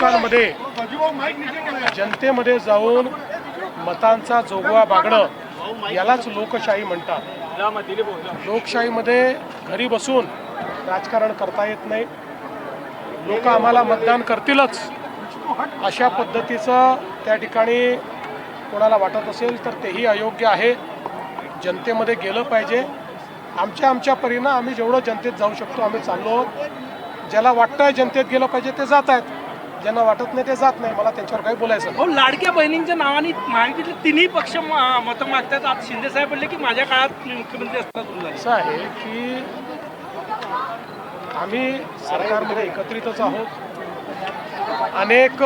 लोकांमध्ये जनतेमध्ये जाऊन मतांचा जोगवा बागणं यालाच लोकशाही म्हणतात. लोकशाहीमध्ये घरी बसून राजकारण करता येत नाही. लोक आम्हाला मतदान करतीलच. अशा पद्धतीचं त्या ठिकाणी कोणाला वाटत असेल तर तेही अयोग्य आहे. जनतेमध्ये गेलं पाहिजे. आमच्या आमच्या परीनं आम्ही जेवढं जनतेत जाऊ शकतो आम्ही चाललो आहोत. ज्याला वाटतंय जनतेत गेलं पाहिजे ते जात आहेत. ज्यांना वाटत नाही ते जात नाही. मला त्यांच्यावर काही बोलायचं नाही. हो लाडक्या बहिणींच्या नावाने महायुतीतले तिन्ही पक्ष म- मतं मागतात. आज शिंदे साहेब म्हणले की माझ्या काळात मी मुख्यमंत्री असताना सुरू झाले. असं आहे की आम्ही सरकारमध्ये एकत्रितच आहोत. अनेक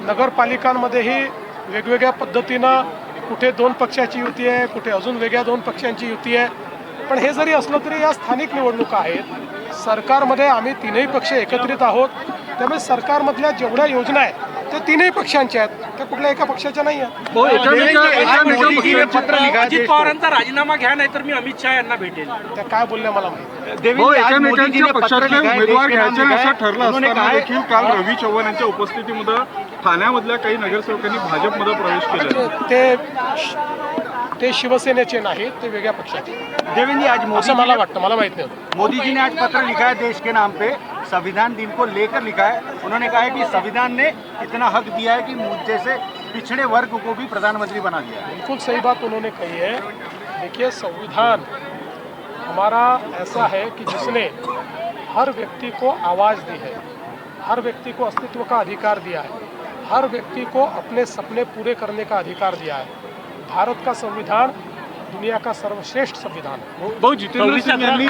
नगरपालिकांमध्येही वेगवेगळ्या पद्धतीनं कुठे दोन पक्षाची युती आहे कुठे अजून वेगळ्या दोन पक्षांची युती आहे. पण हे जरी असलं तरी या स्थानिक निवडणुका आहेत. सरकारमध्ये आम्ही तीनही पक्ष एकत्रित आहोत. त्यामुळे सरकारमधल्या जेवढ्या योजना आहेत त्या तीनही पक्षांच्या आहेत. त्या कुठल्या एका पक्षाच्या नाही आहेत. हो, मोदीजीने अजित पवारांचा राजीनामा घ्या नाही तर मी अमित शहा यांना भेटेल. त्या काय बोलल्या मला माहिती हो एकमेकांच्या पक्षातले उमेदवार घ्यायचे नाही असं ठरलं असताना देखील काल रवी चव्हाण यांच्या उपस्थितीमध्ये ठाण्यामधल्या काही नगरसेवकांनी भाजपमध्ये प्रवेश केला. ते ते शिवसेनेचे नाहीत ते वेगळ्या पक्षाचे. देवेंद्र जी आज असं मोदी मला वाटतं मला माहीत नाही. होतं. मोदी जी ने आज पत्र लिखा है देश के नाम पे. संविधान दिन को लेकर लिखा है। उन्होंने कहा है कि संविधान ने इतना हक दिया है कि मुझ जैसे पिछड़े वर्ग को भी प्रधानमंत्री बना दिया है। बिल्कुल सही बात उन्होंने कही है। देखिए संविधान हमारा ऐसा है कि जिसने हर व्यक्ति को आवाज़ दी है हर व्यक्ति को अस्तित्व का अधिकार दिया है हर व्यक्ति को अपने सपने पूरे करने का अधिकार दिया है। भारत का संविधान दुनिया का सर्वश्रेष्ठ संविधान है। भाऊ जितेंद्र यांनी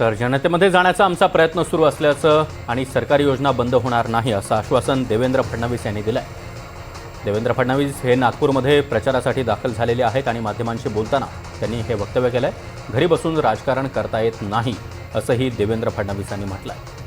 तर जनतेमध्ये जाण्याचा आमचा प्रयत्न सुरू असल्याचं आणि सरकारी योजना बंद होणार नाही असं आश्वासन देवेंद्र फडणवीस यांनी दिलं आहे देवेंद्र फडणवीस हे नागपूरमध्ये प्रचारासाठी दाखल झालेले आहेत आणि माध्यमांशी बोलताना त्यांनी हे वक्तव्य केलं आहे घरी बसून राजकारण करता येत नाही असंही देवेंद्र फडणवीस यांनी म्हटलं आहे